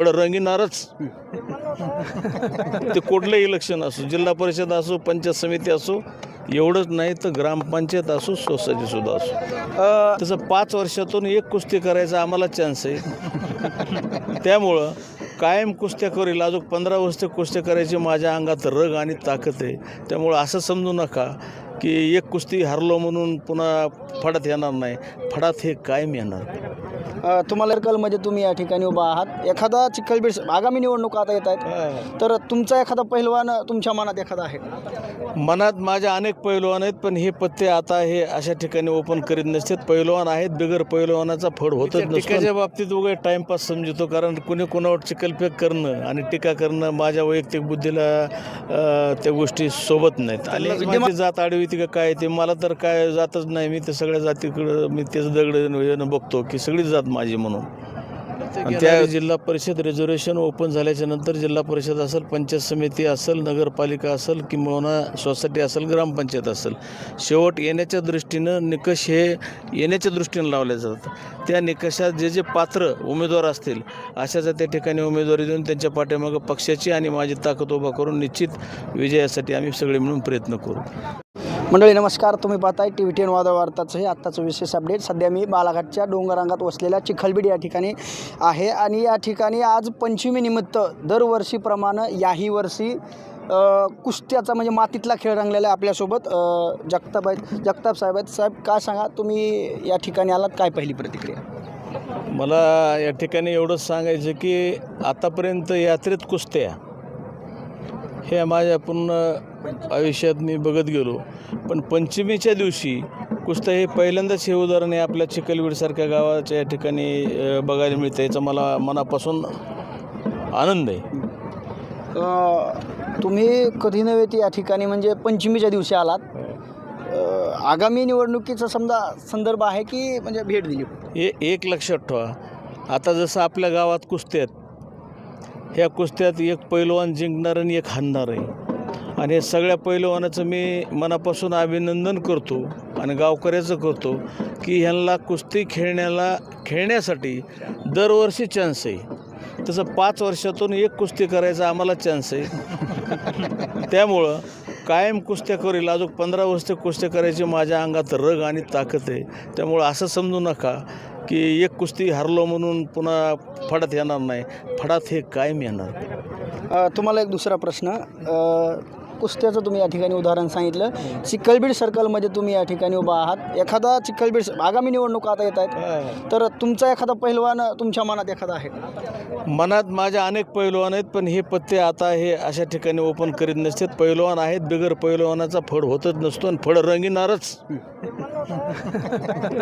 थोडं रंगीणारच ते कुठलं इलेक्शन असो जिल्हा परिषद असो पंचायत समिती असो एवढंच नाही तर ग्रामपंचायत असो सोसायटी सुद्धा असो. तसं पाच वर्षातून एक कुस्ती करायचा आम्हाला चान्स आहे. त्यामुळं कायम कुस्त्या करेल अजून पंधरा वर्ष कुस्त्या करायची माझ्या अंगात रग आणि ताकद आहे. त्यामुळं असं समजू नका की एक कुस्ती हरलो म्हणून पुन्हा फडात येणार नाही. फडात हे कायम येणार. तुम्हाला कलमध्ये तुम्ही या ठिकाणी उभा आहात एखादा चिखलबीड आगामी निवडणूक आता येत आहेत तर तुमचा एखादा पहिलवान तुमच्या मनात एखादा आहे? मनात माझ्या अनेक पैलवान आहेत पण हे पत्ते आता हे अशा ठिकाणी ओपन करीत नसतात. पैलवान आहेत बिगर पैलवानाचा फड होतच टीकाच्या बाबतीत वगैरे टाइमपास समजतो कारण कुणी कोणावर चिकलफेक करणं आणि टीका करणं माझ्या वैयक्तिक बुद्धीला त्या गोष्टी सोबत नाहीत. आणि जात आडवी ती का काय ते मला तर काय जातच नाही. मी तर सगळ्या जातीकडं मी तेच दगड येणं बघतो की सगळीच जात माझी म्हणून. त्या जिल्हा परिषद रिझर्वेशन ओपन झाल्याच्यानंतर जिल्हा परिषद असेल पंचायत समिती असेल नगरपालिका असेल किंवा सोसायटी असेल ग्रामपंचायत असेल. शेवट येण्याच्या दृष्टीनं निकष हे येण्याच्या दृष्टीनं लावले जातात. त्या निकषात जे जे पात्र उमेदवार असतील अशाचा त्या ठिकाणी उमेदवारी देऊन त्यांच्या पाठीमागं पक्षाची आणि माझी ताकद उभा करून निश्चित विजयासाठी आम्ही सगळे मिळून प्रयत्न करू. मंडळी नमस्कार. तुम्ही पाहताय टी व्ही टेन वादा वार्ताचं हे आत्ताचं विशेष अपडेट. सध्या मी बालाघाटच्या डोंगरांगात वसलेल्या चिखलबीड या ठिकाणी आहे आणि या ठिकाणी आज पंचमीनिमित्त दरवर्षीप्रमाणे याही वर्षी कुस्त्याचा म्हणजे मातीतला खेळ रंगलेला आहे आपल्यासोबत. जगताब जगताप आहेत जगताप साहेब आहेत. साहेब काय सांगा? तुम्ही या ठिकाणी आलात काय पहिली प्रतिक्रिया? मला या ठिकाणी एवढंच सांगायचं की आतापर्यंत यात्रेत कुस्त्या हे माझ्या पूर्ण आयुष्यात मी बघत गेलो. पण पंचमीच्या दिवशी कुस्त्या हे पहिल्यांदाच हे उदाहरण आपल्या चिखलवीडसारख्या गावाच्या या ठिकाणी बघायला मिळतं याचा मला मनापासून आनंद आहे. तुम्ही कधी नव्हे ते या ठिकाणी म्हणजे पंचमीच्या दिवशी आलात. आगामी निवडणुकीचा समजा संदर्भ आहे की म्हणजे भेट दिली? हे एक लक्षात ठेवा. आता जसं आपल्या गावात कुस्त्या आहेत ह्या कुस्त्यात एक पैलवान जिंकणार आणि एक हाणणार आहे. आणि हे सगळ्या पैलवानाचं मी मनापासून अभिनंदन करतो आणि गावकऱ्याचं करतो की ह्यांना कुस्ती खेळण्याला खेळण्यासाठी दरवर्षी चान्स आहे. तसं पाच वर्षातून एक कुस्ती करायचा आम्हाला चान्स आहे. त्यामुळं कायम कुस्त्या करील. अजून पंधरा वर्ष कुस्त्या करायची माझ्या अंगात रग आणि ताकद आहे. त्यामुळं असं समजू नका की एक कुस्ती हरलो म्हणून पुन्हा फडात येणार नाही. फडात हे कायम येणार. तुम्हाला एक दुसरा प्रश्न. कुस्त्याचं तुम्ही या ठिकाणी उदाहरण सांगितलं. चिखलबीड सर्कलमध्ये तुम्ही या ठिकाणी उभा आहात. एखादा चिखलबीड आगामी निवडणूक आता येत आहेत. तर तुमचा एखादा पहिलवान तुमच्या मनात एखादा आहे? मनात माझ्या अनेक पैलवान आहेत पण हे पत्ते आता हे अशा ठिकाणी ओपन करीत नसतात. पैलवान आहेत बिगर पैलवानाचा फड होतच नसतो आणि फड रंगीणारच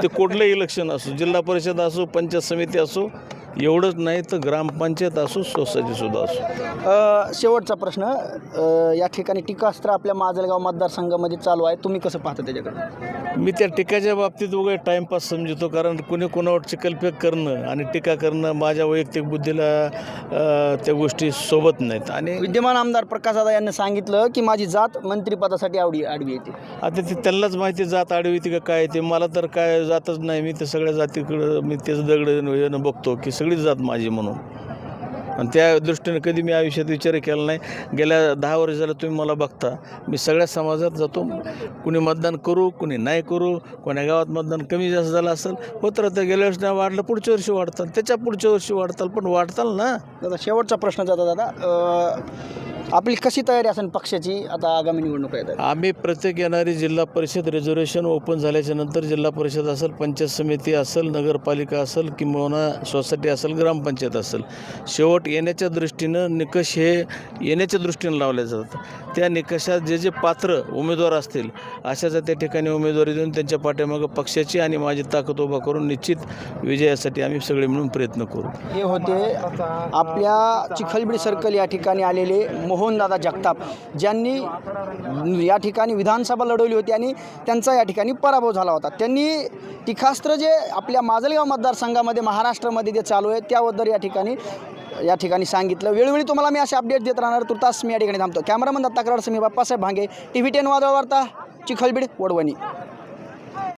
ते कुठलं इलेक्शन असो जिल्हा परिषद असो पंचायत समिती असो एवढंच नाही तर ग्रामपंचायत असो सोसायटी सुद्धा असो. अ, शेवटचा प्रश्न अ, या ठिकाणी टीकास्त्र आपल्या माजलगाव मतदारसंघामध्ये चालू आहे. तुम्ही कसं पाहता त्याच्याकडे? मी त्या टीकाच्या बाबतीत वगैरे टाइमपास समजतो कारण कुणी कोणावर चिकलफेक करणं आणि टीका करणं माझ्या वैयक्तिक बुद्धीला अ, त्या गोष्टी सोबत नाहीत. आणि विद्यमान आमदार प्रकाश दादा यांनी सांगितलं की माझी जात मंत्रिपदासाठी आवडी आडवी येते. आता ते त्यांनाच माहिती जात आडवी ती का काय ते मला तर काय जातच नाही मी तर सगळ्या जातीकडं मी तेच दगड बघतो की सगळीच जात माझी म्हणून. आणि त्या दृष्टीने कधी मी आयुष्यात विचार केला नाही. गेल्या दहा वर्ष झालं तुम्ही मला बघता. मी सगळ्या समाजात जातो. कुणी मतदान करू कुणी नाही करू कोण्या गावात मतदान कमी जास्त झालं असेल होत राहतं गेल्या वर्षी नाही वाढलं पुढच्या वर्षी वाढतात. त्याच्या पुढच्या वर्षी वाढताल पण वाढताल ना? दादा शेवटचा प्रश्न जाता दादा. आपली कशी तयारी असेल पक्षाची? आता आगामी निवडणूक येत आहेत आम्ही प्रत्येक येणारी जिल्हा परिषद रिझर्वेशन ओपन झाल्याच्यानंतर जिल्हा परिषद असेल पंचायत समिती असेल नगरपालिका असेल किंवा सोसायटी असेल ग्रामपंचायत असेल. शेवट येण्याच्या दृष्टीनं निकष हे येण्याच्या दृष्टीनं लावले जातात. त्या निकषात जे जे पात्र उमेदवार असतील अशाचा त्या ठिकाणी उमेदवारी देऊन त्यांच्या पाठीमागं पक्षाची आणि माझी ताकद उभा करून निश्चित विजयासाठी आम्ही सगळे मिळून प्रयत्न करू. हे होते आपल्या चिखलबीड सर्कल या ठिकाणी आलेले मोहनदादा जगताप ज्यांनी या ठिकाणी विधानसभा लढवली होती आणि त्यांचा या ठिकाणी पराभव झाला होता. त्यांनी टिकास्त्र जे आपल्या माजलगाव मतदारसंघामध्ये महाराष्ट्रामध्ये जे चालू आहे त्याबद्दल या ठिकाणी या ठिकाणी सांगितलं. वेळोवेळी तुम्हाला मी असे अपडेट देत राहणार. तुर्तास मी या ठिकाणी थांबतो. Cameraman Datta Sami Bappasaheb Bhange T V ten Vadal Varta Chikhalbid Wadwani.